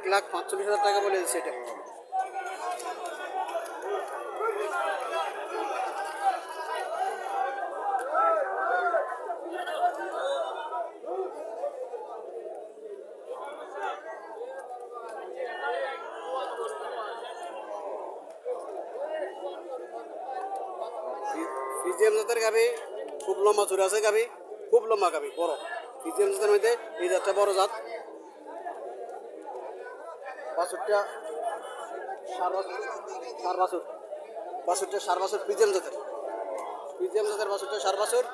এক লাখ পাঁচচল্লিশ হাজার টাকা বলে দিচ্ছে এটা। জাতের খুব লম্বা চূড়া আছে গাবি খুব লম্বা গাবি বড়। ফিজিএম জাতের মধ্যে এই জাতটা বড় জাত। বাছুরটা সার বাছুর সার বাছুর বাছুরটা সার বাছুর ফিজিএম জাতের। ফিজিএম জাতের বাছুরটা সার বাছুর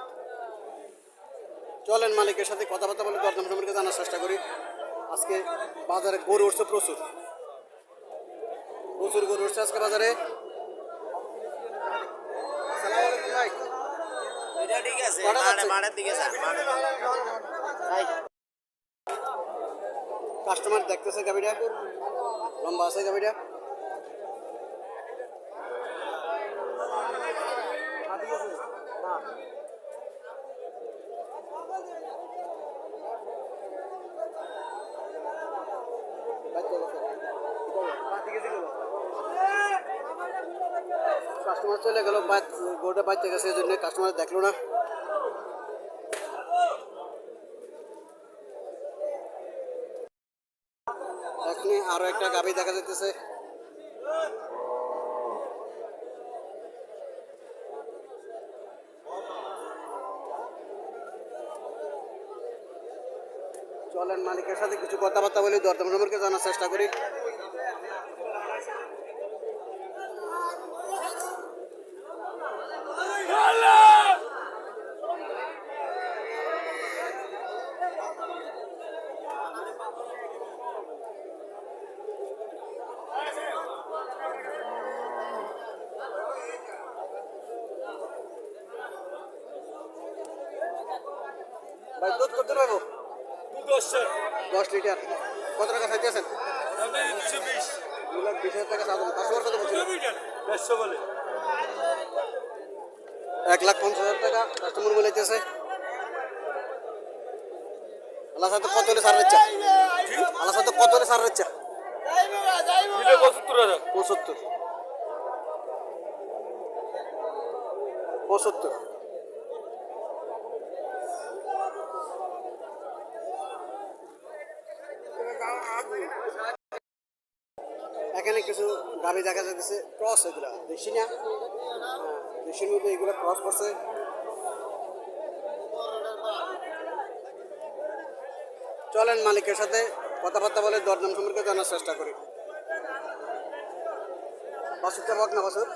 চলেন মালিকের সাথে কথাবার্তা বলে দরদাম সম্পর্কে জানার চেষ্টা করি। আজকে বাজারে গরু উঠছে প্রচুর। প্রচুর গরু উঠছে আজকে বাজারে। কাস্টমার দেখতেছে গাড়িটা লম্বা আছে গাড়িটা। কাস্টমার চলে গেল গোটা বাইতে গেছে এই জন্য কাস্টমার দেখল না। এখানে আরও একটা গাভী দেখা যাইতেছে। চলেন মালিকের সাথে কিছু কথাবার্তা বলে, দরদাম সম্পর্কে জানার চেষ্টা করি ভাই দুধ করতে পারব দশ লিটার। কত টাকা চাইতেছেন দু লাখ বিশ হাজার টাকা কাস্টমার কত বলছিল এক লাখ পঞ্চাশ হাজার টাকা কাস্টমার বলেছে আল্লাহ সাথে কত হলে সার ইচ্ছা আল্লাহ সাথে কত হলে সার ইচ্ছা পঁচাত্তর। কিছু দেখা যাচ্ছে ক্রস এগুলা দেশি না হ্যাঁ, দেশির মধ্যে এগুলো ক্রস করছে। চলেন মালিকের সাথে কথাবার্তা বলে দরদাম সম্পর্কে জানার চেষ্টা করি। বাসুরটা বক না বাসুর?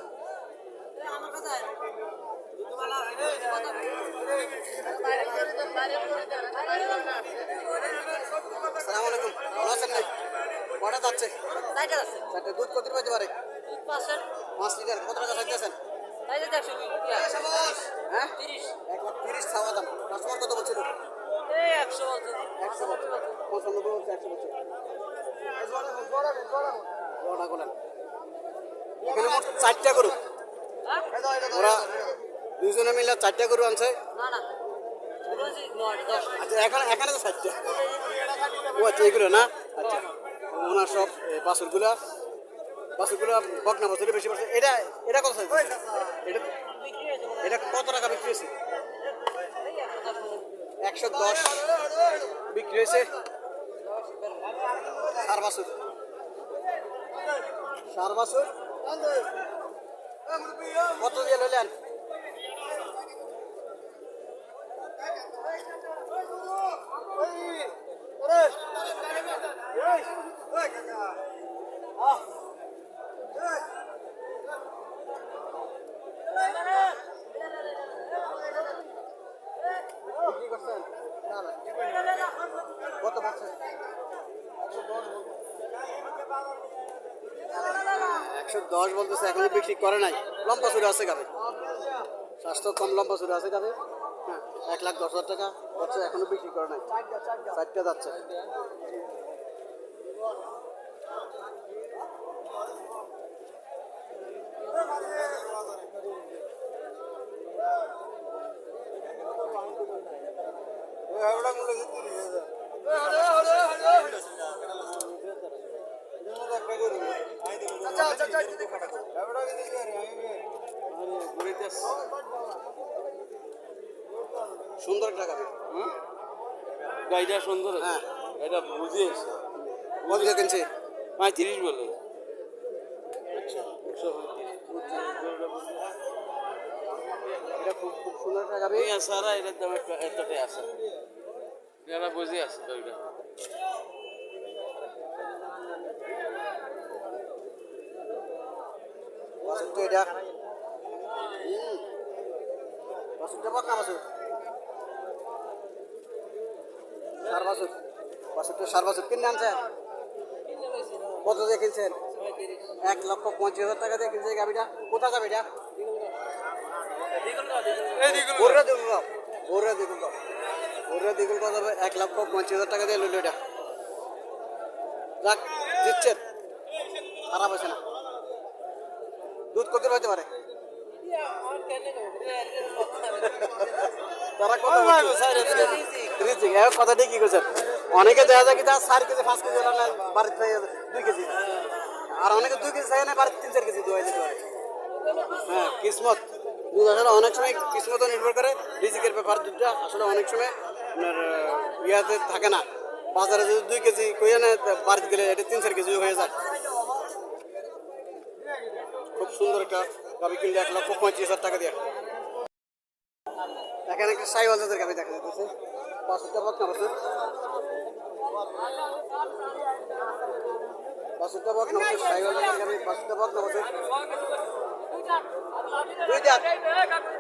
আসসালামু আলাইকুম ভালো আছেন না কটা যাচ্ছে। চারটে দুধ কত পাইতে পারে? পাঁচ লিটার কত টাকা চাইতেছেন হ্যাঁ? এক লাখ তিরিশ খাওয়া দাম। কাস্টমার কত বলছিল? একশো বছর পঁচানব্বই বলছে একশো বছর জোড়া গোলাম। এখানে মোট চারটা গরু। ওরা দুজনে মিলে চারটা গরু আনছে। আচ্ছা এখানে এখানে তো চারটা। ও আচ্ছা এইগুলো না? আচ্ছা। ওনার সব বাছুরগুলা বাছুরগুলা বকনা বাছুরে বেশি পড়ছে এটা এটা কত? এটা এটা কত টাকা বিক্রি হয়েছে? একশো দশ বিক্রি হয়েছে। সার বাছুর। সার বাছুর। কত দিয়ে লইলেন? করছেন একশো দশ বলতেছে, এখনও বিক্রি করে নাই। লম্বা চুরে আছে গাবে। স্বাস্থ্য কম লম্বা চুরে আছে গাবে। হ্যাঁ এক লাখ দশ হাজার টাকা। হচ্ছে এখনও বিক্রি করে নাই। চারটা যাচ্ছে। সুন্দর গাবি গাড়িটা সুন্দর হ্যাঁ। এটা বুঝে এসে। কত দিয়ে কিনছে? পঁয়ত্রিশ বলে। এটা খুব খুব সুন্দর একটা সারা এটার দাম একটা এতটাই আছে এরা বুঝে আছে তো এটা। বাসুরটা বাসুর সার বাসুর কিনে আনছেন? কত এক লক্ষ পঁচিশ হাজার টাকা দিয়ে কিনছে গাবিটা কোথায় যাবে এটা হবে? এক লক্ষ পঁচিশ হাজার টাকা দিয়ে লইল এটা। যাক, দিচ্ছেন। খারাপ হয়েছে না। দুধ কত হইতে পারে? কথা ঠিকই কইছেন। অনেকে দেখা যায় কি তা চার কেজি পাঁচ কেজি না বাড়িতে থেকে দুই কেজি। আর অনেকে দুই কেজি চাই না বাড়িতে তিন চার কেজি দোয়াই দিতে পারে হ্যাঁ কিসমত। দুধ আসলে অনেক সময় কিসমতও নির্ভর করে রিজিকের ব্যাপার দুধটা আসলে অনেক সময় আপনার ইয়াতে থাকে না। বাজারে যদি দুই কেজি কইয়া না বাড়িতে গেলে এটা তিন চার কেজি হয়ে যায়। খুব সুন্দর একটা গাবি কিনলে এক লক্ষ পঁয়ত্রিশ হাজার টাকা দিয়ে। এখানে একটা সাইওয়াল জাতের গাবি দেখা যাচ্ছে। বাসুরটা বক না বাসুর? বাসুরটা বক না বাসুর? সাইওয়াল জাতের গাবি বাসুরটা বক না বাসুর? দুই দাঁত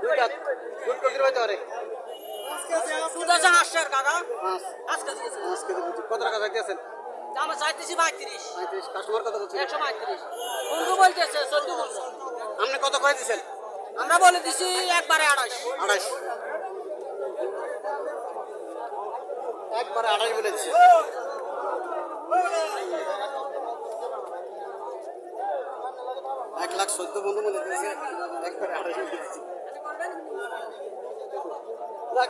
দুই দাঁত দুধ কত হইতে পারে কত টাকা চাইতেছেন? দাম চাইতেছি পঁয়ত্রিশ। পঁয়ত্রিশ কাস্টমার কত বলছে? একশো পঁয়ত্রিশ। বন্ধু বলতেছে চোদ্দ বলছে আপনি কত করে দিচ্ছেন আমরা বলে দিছি একবারে আড়াইশ। আড়াইশ। একবারে আড়াইশ বলে দিচ্ছে এক লাখ চোদ্দ বন্ধু বলে দিয়েছে একবারে আড়াইশ বলে দিচ্ছে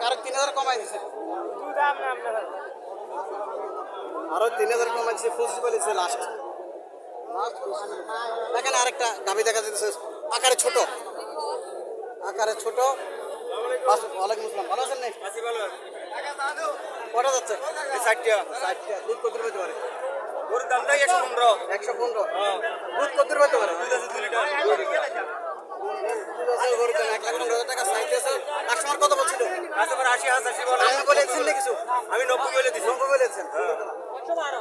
আরও তিন হাজার কমাই দিছে। আরও তিন হাজার কমাই দিছে ফুস বলেছে লাস্ট দেখেন আরেকটা দাবি দেখা যাচ্ছে আকারে ছোট। আকারে ছোট। ওয়ালাইকুম আসসালাম। ভালো আছেন নাই কটা যাচ্ছে? ষাটটা। ষাটটা। দুধ কত পেতে পারে? ওর দামটাই একশো পনেরো। একশো পনেরো। দুধ কত পেতে পারে? দুধ আছে হাজার বলে। আমি নব্বই বলে দিছি। নব্বই বলেছেন। বারো বারো।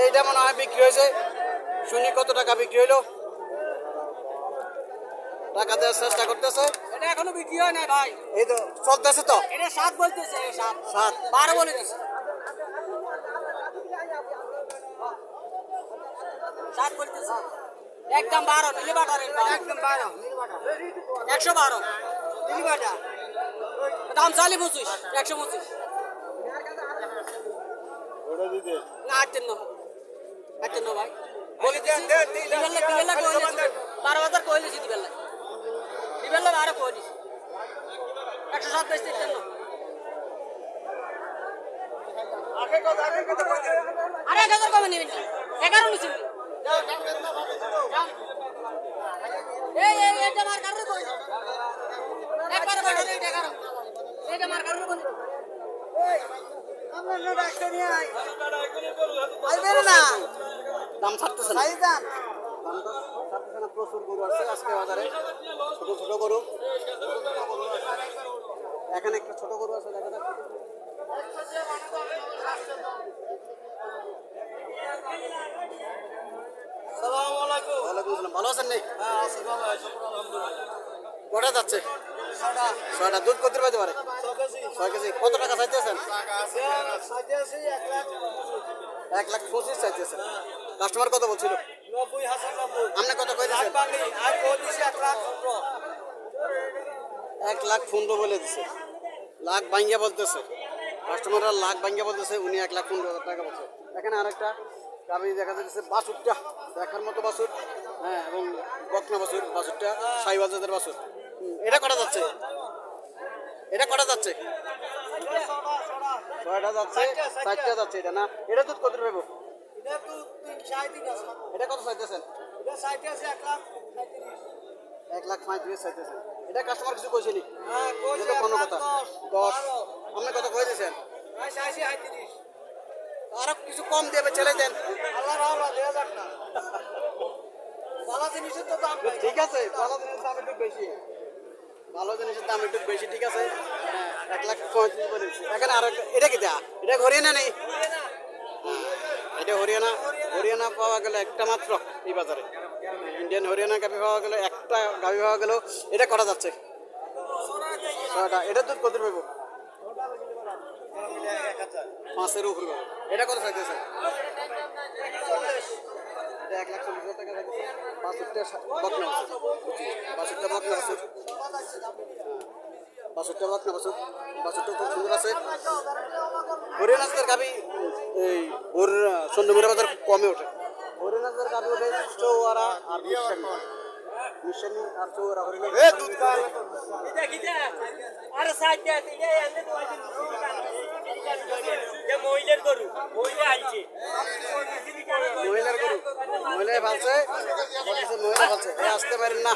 এইটা মনে হয় বিক্রি হয়েছে। শুনি কত টাকা বিক্রি হইল। টাকা দেওয়ার চেষ্টা করতেছে। এটা এখনও বিক্রি হয় না ভাই। এই তো চলতেছে তো। এটা সাত বলতেছে সাত। সাত। বারো বলে দিছে। সাত বলতেছে। একদম বারো নিলে বাটার একদম বারো। একশো বারো। নিলি দাম চালি পঁচিশ একশো পঁচিশ। না আট তিন আট তিন ভাই। দিছি দিবেল্লা কইলে বারো হাজার কইলে দিবেল্লা দিবেল্লা বারো কইলি একশো সাত তিন আরে এক হাজার কমে নেবেন না। এগারো নিচ্ছেন দাম ছাড়তেছে না প্রচুর গরু আছে আজকে বাজারে ছোট ছোট গরু এখানে একটা ছোট গরু আছে দেখা যাচ্ছে ওয়ালাইকুম নি কটা যাচ্ছে? ছয়টা। দুধ কত পাইতে পারে? ছয় কেজি। কত টাকা চাইতেছেন? এক লাখ পঁচিশ। চাইতেছেন। কাস্টমার কত বলছিল? আপনি কত কই এক লাখ পনেরো। বলে দিছে। লাখ ভাঙ্গিয়া বলতেছে। কাস্টমাররা লাখ ভাঙ্গিয়া বলতেছে উনি এক লাখ পনেরো হাজার টাকা বলছে। এখানে আরেকটা গাবি দেখা যাচ্ছে বাসুরটা। দেখার মতো বাসুর। হ্যাঁ এবং বকনা এটা যাচ্ছে? এটা কটা যাচ্ছে? ছয়টা যাচ্ছে চারটা যাচ্ছে এটা না? এটা দুধ কত পাবো এটা কত চাইতেছেন? এক লাখ পঁয়ত্রিশ। চাইতেছেন। এটা কাস্টমার কিছু এটা কোনো কথা। দশ আপনি কত কয়ে দিয়েছেন আরও কিছু কম দেবে ছেলে দেন। ঠিক আছে ভালো জিনিসের দাম একটু বেশি। ভালো জিনিসের দাম একটু বেশি ঠিক আছে? হ্যাঁ এক লাখ পঁয়ত্রিশ বলেছি এখানে আরও এটা কি দেয়া? এটা হরিয়ানা নেই? হ্যাঁ, এটা হরিয়ানা। হরিয়ানা পাওয়া গেলে একটা মাত্র এই বাজারে। ইন্ডিয়ান হরিয়ানা গাভি পাওয়া গেলে একটা গাভি পাওয়া গেল। এটা করা যাচ্ছে? এটা দুধ কত পাবো পাঁচের উপর। এটা কত চাইতেছে? এটা এক লাখ চল্লিশ হাজার টাকা চাইতেছে পাঁচটা বকনা পাঁচটা বকনা বকনা আছে পাঁচটা খুব সুন্দর আছে হরিয়ানাজের গাবি এই ওর চন্দ্রমুড়া বাজার কমে ওঠে হরিয়ানাজের গাবি ওঠে চৌয়ারা আর মিশানি আর চৌয়ারা হরিয়ানা আরে যে মহিলার গরু মহিলা আইছে গরু আসতে পারেন না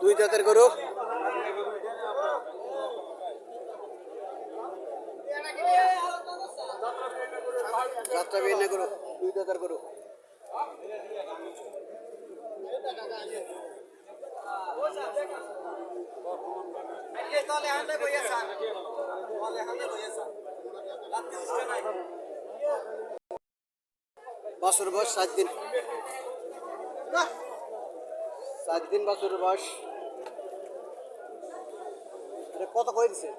দুই জাতের গরু যাত্রা বিহীন গরু দুই জাতের গরু। বছর বয়স সাত দিন সাত দিন বছরের বয়স কত করে দিছে